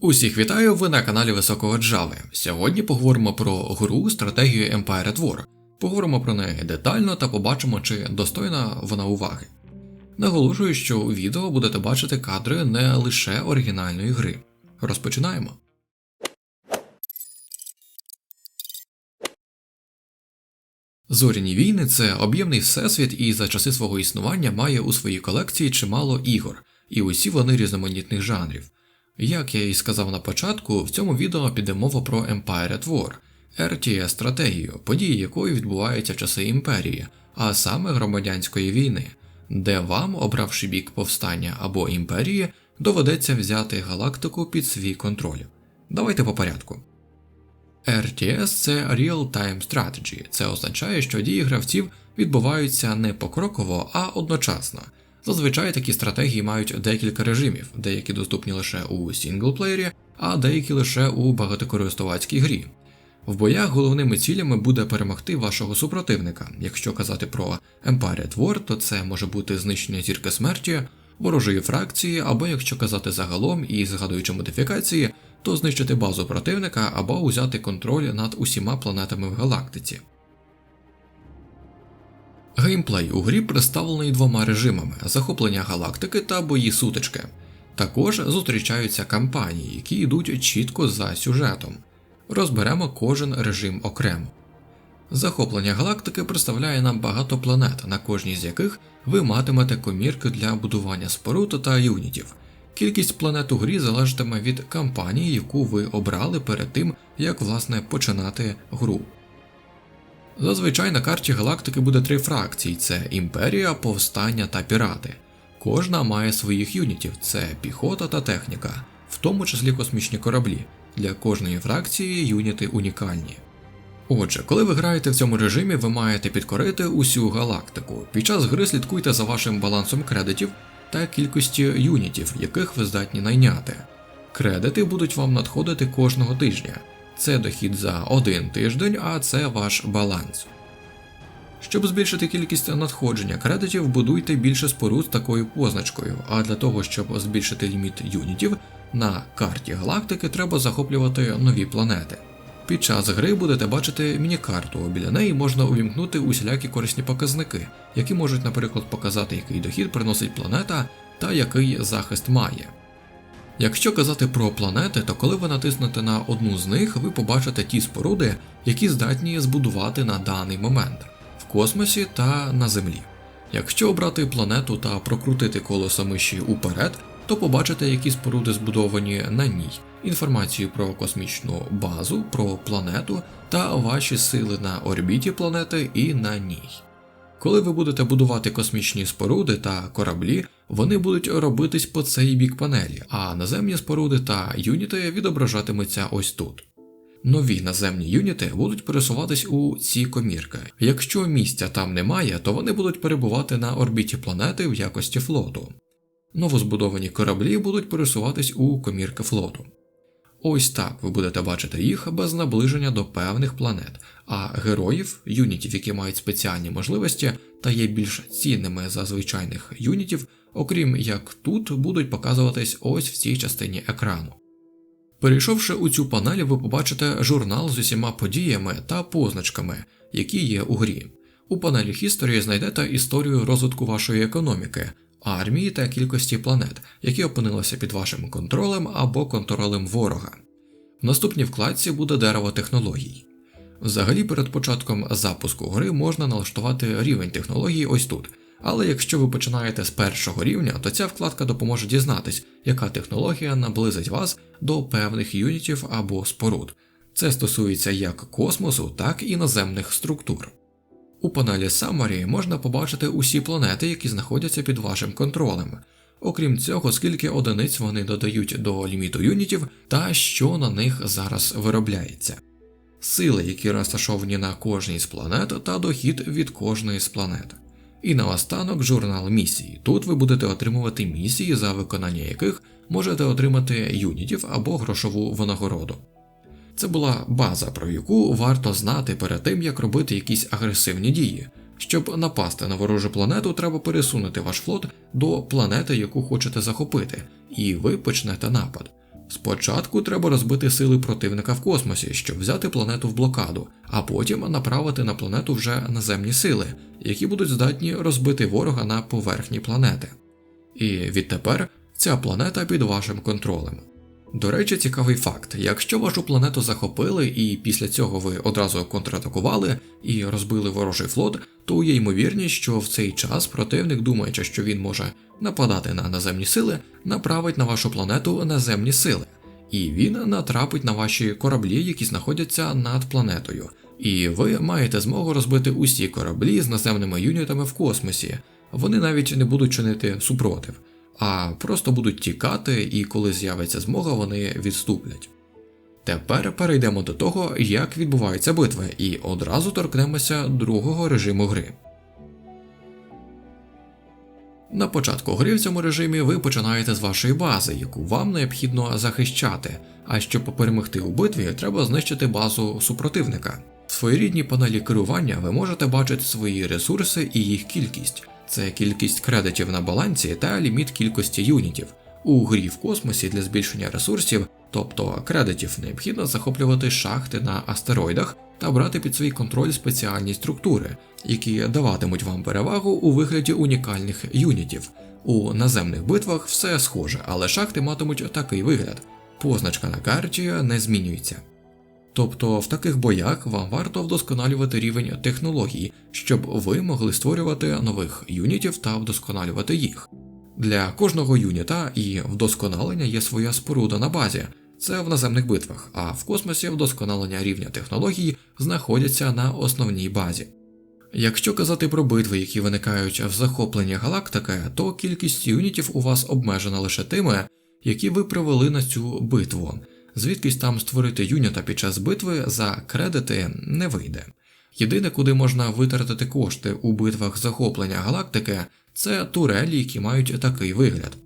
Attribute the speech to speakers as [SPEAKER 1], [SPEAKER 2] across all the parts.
[SPEAKER 1] Усіх вітаю, ви на каналі Високого Джави. Сьогодні поговоримо про гру стратегію Empire at War. Поговоримо про неї детально та побачимо, чи достойна вона уваги. Наголошую, що у відео будете бачити кадри не лише оригінальної гри. Розпочинаємо. Зоряні війни це об'ємний всесвіт і за часи свого існування має у своїй колекції чимало ігор, і усі вони різноманітних жанрів. Як я і сказав на початку, в цьому відео піде мова про Empire at War, rts стратегію, події якої відбуваються в часи імперії, а саме громадянської війни, де вам, обравши бік повстання або імперії, доведеться взяти галактику під свій контроль. Давайте по порядку. RTS це Real-Time Strategy. Це означає, що дії гравців відбуваються не покроково, а одночасно. Зазвичай такі стратегії мають декілька режимів, деякі доступні лише у сінглплеєрі, а деякі лише у багатокористувацькій грі. В боях головними цілями буде перемогти вашого супротивника. Якщо казати про Empire at War, то це може бути знищення зірки смерті, ворожої фракції, або якщо казати загалом і згадуючи модифікації, то знищити базу противника або узяти контроль над усіма планетами в галактиці. Геймплей у грі представлений двома режимами захоплення галактики та бої сутички. Також зустрічаються кампанії, які йдуть чітко за сюжетом. Розберемо кожен режим окремо. Захоплення галактики представляє нам багато планет, на кожній з яких ви матимете комірки для будування споруд та юнітів. Кількість планет у грі залежатиме від кампанії, яку ви обрали перед тим, як власне починати гру. Зазвичай на карті галактики буде три фракції: це імперія, повстання та пірати. Кожна має своїх юнітів, це піхота та техніка, в тому числі космічні кораблі. Для кожної фракції юніти унікальні. Отже, коли ви граєте в цьому режимі, ви маєте підкорити усю галактику. Під час гри слідкуйте за вашим балансом кредитів та кількості юнітів, яких ви здатні найняти. Кредити будуть вам надходити кожного тижня. Це дохід за один тиждень, а це ваш баланс. Щоб збільшити кількість надходження кредитів, будуйте більше споруд з такою позначкою, а для того, щоб збільшити ліміт юнітів, на карті галактики треба захоплювати нові планети. Під час гри будете бачити міні-карту, біля неї можна увімкнути усілякі корисні показники, які можуть, наприклад, показати, який дохід приносить планета та який захист має. Якщо казати про планети, то коли ви натиснете на одну з них, ви побачите ті споруди, які здатні збудувати на даний момент в космосі та на Землі. Якщо обрати планету та прокрутити колесо миші уперед, то побачите, які споруди збудовані на ній, інформацію про космічну базу, про планету та ваші сили на орбіті планети і на ній. Коли ви будете будувати космічні споруди та кораблі, вони будуть робитись по цей бік панелі, а наземні споруди та юніти відображатимуться ось тут. Нові наземні юніти будуть пересуватись у ці комірки. Якщо місця там немає, то вони будуть перебувати на орбіті планети в якості флоту. Новозбудовані кораблі будуть пересуватись у комірки флоту. Ось так ви будете бачити їх без наближення до певних планет, а героїв, юнітів, які мають спеціальні можливості та є більш цінними за звичайних юнітів, окрім як тут будуть показуватись ось в цій частині екрану. Перейшовши у цю панель, ви побачите журнал з усіма подіями та позначками, які є у грі. У панелі History знайдете історію розвитку вашої економіки, армії та кількості планет, які опинилися під вашим контролем або контролем ворога. В наступній вкладці буде дерево технологій. Взагалі, перед початком запуску гри можна налаштувати рівень технологій ось тут. Але якщо ви починаєте з першого рівня, то ця вкладка допоможе дізнатись, яка технологія наблизить вас до певних юнітів або споруд. Це стосується як космосу, так і наземних структур. У панелі Summary можна побачити усі планети, які знаходяться під вашим контролем. Окрім цього, скільки одиниць вони додають до ліміту юнітів та що на них зараз виробляється, сили, які розташовані на кожній з планет, та дохід від кожної з планет. І наостанок журнал місії. Тут ви будете отримувати місії, за виконання яких можете отримати юнітів або грошову винагороду. Це була база, про яку варто знати перед тим, як робити якісь агресивні дії. Щоб напасти на ворожу планету, треба пересунути ваш флот до планети, яку хочете захопити, і ви почнете напад. Спочатку треба розбити сили противника в космосі, щоб взяти планету в блокаду, а потім направити на планету вже наземні сили, які будуть здатні розбити ворога на поверхні планети. І відтепер ця планета під вашим контролем. До речі, цікавий факт: якщо вашу планету захопили і після цього ви одразу контратакували і розбили ворожий флот, то є ймовірність, що в цей час противник, думаючи, що він може нападати на наземні сили, направить на вашу планету наземні сили, і він натрапить на ваші кораблі, які знаходяться над планетою. І ви маєте змогу розбити усі кораблі з наземними юнітами в космосі. Вони навіть не будуть чинити супротив а просто будуть тікати, і коли з'явиться змога, вони відступлять. Тепер перейдемо до того, як відбуваються битви, і одразу торкнемося другого режиму гри. На початку гри в цьому режимі ви починаєте з вашої бази, яку вам необхідно захищати, а щоб перемогти у битві, треба знищити базу супротивника. В своєрідній панелі керування ви можете бачити свої ресурси і їх кількість це кількість кредитів на балансі та ліміт кількості юнітів. У грі в космосі для збільшення ресурсів, тобто кредитів, необхідно захоплювати шахти на астероїдах та брати під свій контроль спеціальні структури, які даватимуть вам перевагу у вигляді унікальних юнітів. У наземних битвах все схоже, але шахти матимуть такий вигляд. Позначка на карті не змінюється. Тобто в таких боях вам варто вдосконалювати рівень технології, щоб ви могли створювати нових юнітів та вдосконалювати їх. Для кожного юніта і вдосконалення є своя споруда на базі, це в наземних битвах, а в космосі вдосконалення рівня технології знаходяться на основній базі. Якщо казати про битви, які виникають в захопленні галактики, то кількість юнітів у вас обмежена лише тими, які ви привели на цю битву звідкись там створити юніта під час битви за кредити не вийде. Єдине, куди можна витратити кошти у битвах захоплення галактики, це турелі, які мають такий вигляд.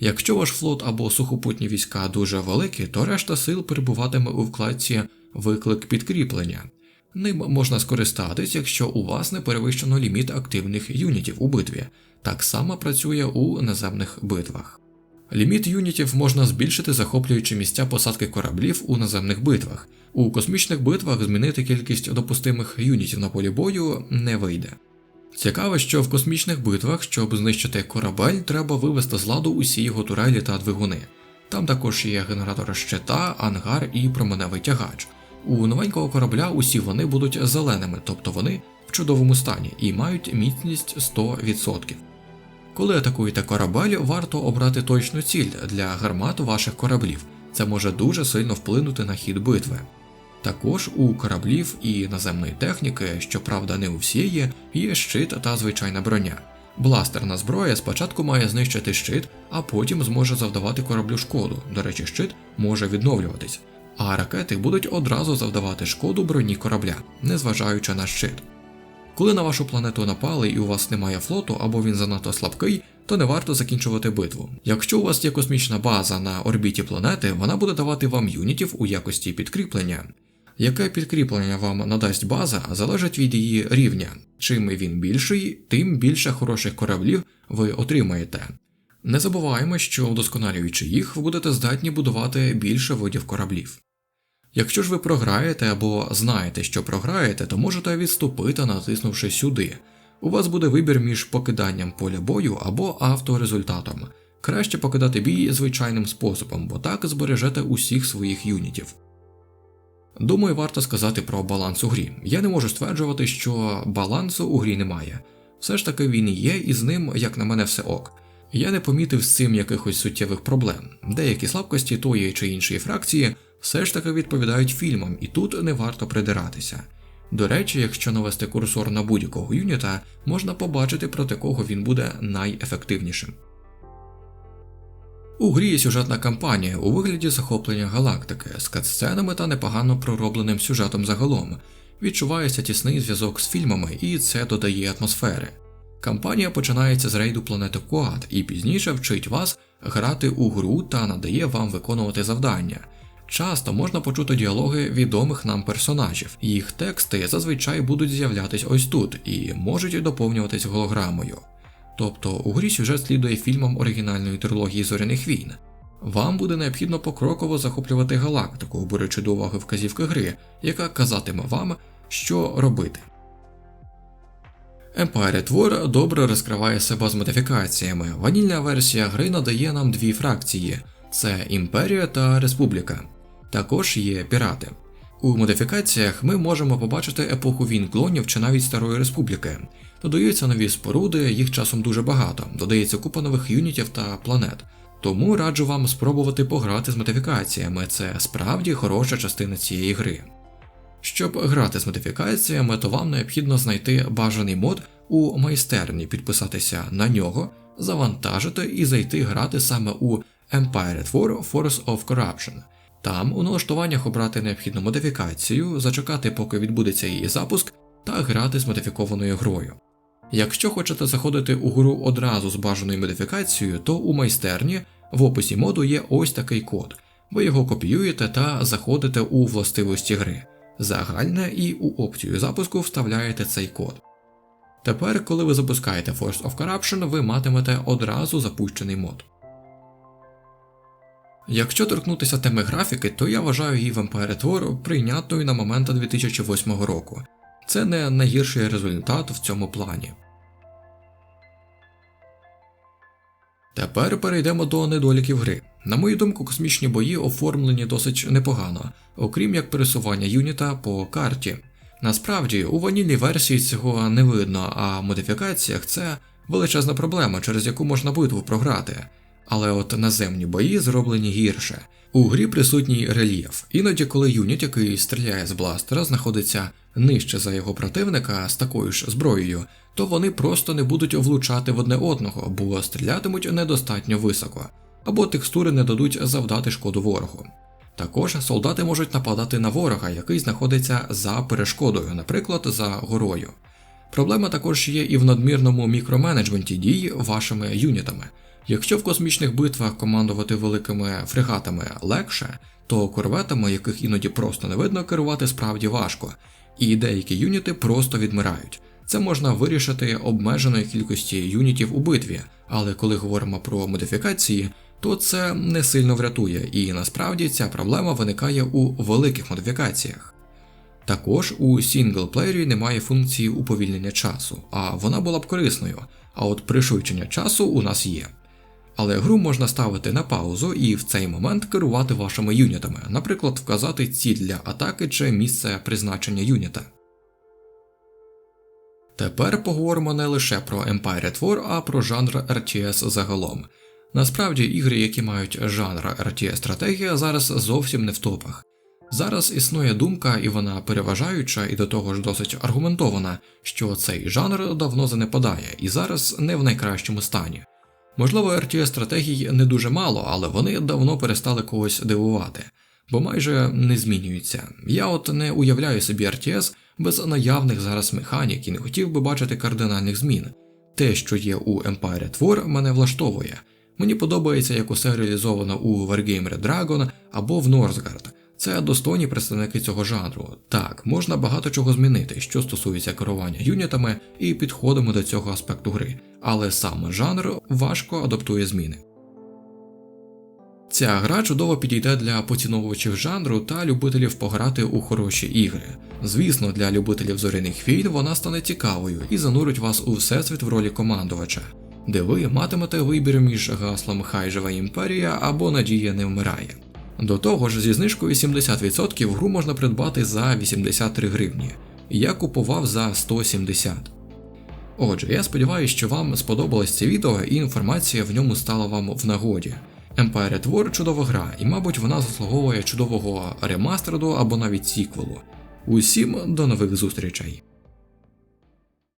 [SPEAKER 1] Якщо ваш флот або сухопутні війська дуже великі, то решта сил перебуватиме у вкладці Виклик підкріплення. Ним можна скористатись, якщо у вас не перевищено ліміт активних юнітів у битві. Так само працює у наземних битвах. Ліміт юнітів можна збільшити, захоплюючи місця посадки кораблів у наземних битвах. У космічних битвах змінити кількість допустимих юнітів на полі бою не вийде. Цікаво, що в космічних битвах, щоб знищити корабель, треба вивести з ладу усі його турелі та двигуни. Там також є генератор щита, ангар і променевий тягач. У новенького корабля усі вони будуть зеленими, тобто вони в чудовому стані і мають міцність 100%. Коли атакуєте корабель, варто обрати точну ціль для гармат ваших кораблів. Це може дуже сильно вплинути на хід битви. Також у кораблів і наземної техніки, щоправда, не у всієї, є щит та звичайна броня. Бластерна зброя спочатку має знищити щит, а потім зможе завдавати кораблю шкоду. До речі, щит може відновлюватись, а ракети будуть одразу завдавати шкоду броні корабля, незважаючи на щит. Коли на вашу планету напали і у вас немає флоту або він занадто слабкий, то не варто закінчувати битву. Якщо у вас є космічна база на орбіті планети, вона буде давати вам юнітів у якості підкріплення. Яке підкріплення вам надасть база, залежить від її рівня. Чим він більший, тим більше хороших кораблів ви отримаєте. Не забуваємо, що вдосконалюючи їх, ви будете здатні будувати більше видів кораблів. Якщо ж ви програєте або знаєте, що програєте, то можете відступити, натиснувши сюди. У вас буде вибір між покиданням поля бою або авторезультатом. Краще покидати бій звичайним способом, бо так збережете усіх своїх юнітів. Думаю, варто сказати про баланс у грі. Я не можу стверджувати, що балансу у грі немає. Все ж таки він є, і з ним, як на мене, все ок. Я не помітив з цим якихось суттєвих проблем. Деякі слабкості тої чи іншої фракції все ж таки відповідають фільмам, і тут не варто придиратися. До речі, якщо навести курсор на будь-якого юніта, можна побачити, проти кого він буде найефективнішим. У грі є сюжетна кампанія у вигляді захоплення галактики з катсценами та непогано проробленим сюжетом загалом. Відчувається тісний зв'язок з фільмами, і це додає атмосфери. Кампанія починається з рейду планети Коат і пізніше вчить вас грати у гру та надає вам виконувати завдання. Часто можна почути діалоги відомих нам персонажів, їх тексти зазвичай будуть з'являтись ось тут і можуть доповнюватись голограмою. Тобто у грі сюжет слідує фільмам оригінальної трилогії зоряних війн. Вам буде необхідно покроково захоплювати галактику, беручи до уваги вказівки гри, яка казатиме вам, що робити. Empire War добре розкриває себе з модифікаціями. Ванільна версія гри надає нам дві фракції: це Імперія та Республіка. Також є пірати. У модифікаціях ми можемо побачити епоху війн клонів чи навіть Старої Республіки. Додаються нові споруди, їх часом дуже багато, додається купа нових юнітів та планет. Тому раджу вам спробувати пограти з модифікаціями, це справді хороша частина цієї гри. Щоб грати з модифікаціями, то вам необхідно знайти бажаний мод у майстерні, підписатися на нього, завантажити і зайти грати саме у Empire War Force of Corruption. Там у налаштуваннях обрати необхідну модифікацію, зачекати, поки відбудеться її запуск, та грати з модифікованою грою. Якщо хочете заходити у гру одразу з бажаною модифікацією, то у майстерні в описі моду є ось такий код. Ви його копіюєте та заходите у властивості гри. Загальне і у опцію запуску вставляєте цей код. Тепер, коли ви запускаєте Force of Corruption, ви матимете одразу запущений мод. Якщо торкнутися теми графіки, то я вважаю її в Empire War прийнятною на момент 2008 року. Це не найгірший результат в цьому плані. Тепер перейдемо до недоліків гри. На мою думку, космічні бої оформлені досить непогано, окрім як пересування юніта по карті. Насправді, у ванільній версії цього не видно, а в модифікаціях це величезна проблема, через яку можна битву програти. Але от наземні бої зроблені гірше. У грі присутній рельєф. Іноді, коли юніт, який стріляє з бластера, знаходиться нижче за його противника з такою ж зброєю, то вони просто не будуть влучати в одне одного, бо стрілятимуть недостатньо високо, або текстури не дадуть завдати шкоду ворогу. Також солдати можуть нападати на ворога, який знаходиться за перешкодою, наприклад, за горою. Проблема також є і в надмірному мікроменеджменті дій вашими юнітами. Якщо в космічних битвах командувати великими фрегатами легше, то корветами, яких іноді просто не видно, керувати справді важко, і деякі юніти просто відмирають. Це можна вирішити обмеженою кількості юнітів у битві, але коли говоримо про модифікації, то це не сильно врятує, і насправді ця проблема виникає у великих модифікаціях. Також у сінглплеєрі немає функції уповільнення часу, а вона була б корисною, а от пришвидшення часу у нас є. Але гру можна ставити на паузу і в цей момент керувати вашими юнітами, наприклад, вказати ціль для атаки чи місце призначення юніта. Тепер поговоримо не лише про Empire War, а про жанр RTS загалом. Насправді, ігри, які мають жанр RTS стратегія, зараз зовсім не в топах. Зараз існує думка, і вона переважаюча і до того ж досить аргументована, що цей жанр давно занепадає і зараз не в найкращому стані. Можливо, RTS стратегій не дуже мало, але вони давно перестали когось дивувати, бо майже не змінюються. Я от не уявляю собі RTS без наявних зараз механік і не хотів би бачити кардинальних змін. Те, що є у Empire War, мене влаштовує. Мені подобається, як усе реалізовано у Wargaming Dragon або в Northgard. Це достойні представники цього жанру. Так, можна багато чого змінити, що стосується керування юнітами і підходами до цього аспекту гри, але сам жанр важко адаптує зміни. Ця гра чудово підійде для поціновувачів жанру та любителів пограти у хороші ігри. Звісно, для любителів зоряних війн вона стане цікавою і занурить вас у всесвіт в ролі командувача, де ви матимете вибір між гаслом Хай живе імперія або Надія не вмирає. До того ж, зі знижкою 70% гру можна придбати за 83 гривні. Я купував за 170. Отже, я сподіваюся, що вам сподобалось це відео і інформація в ньому стала вам в нагоді. Empire War чудова гра, і, мабуть, вона заслуговує чудового ремастеру або навіть сіквелу. Усім до нових зустрічей!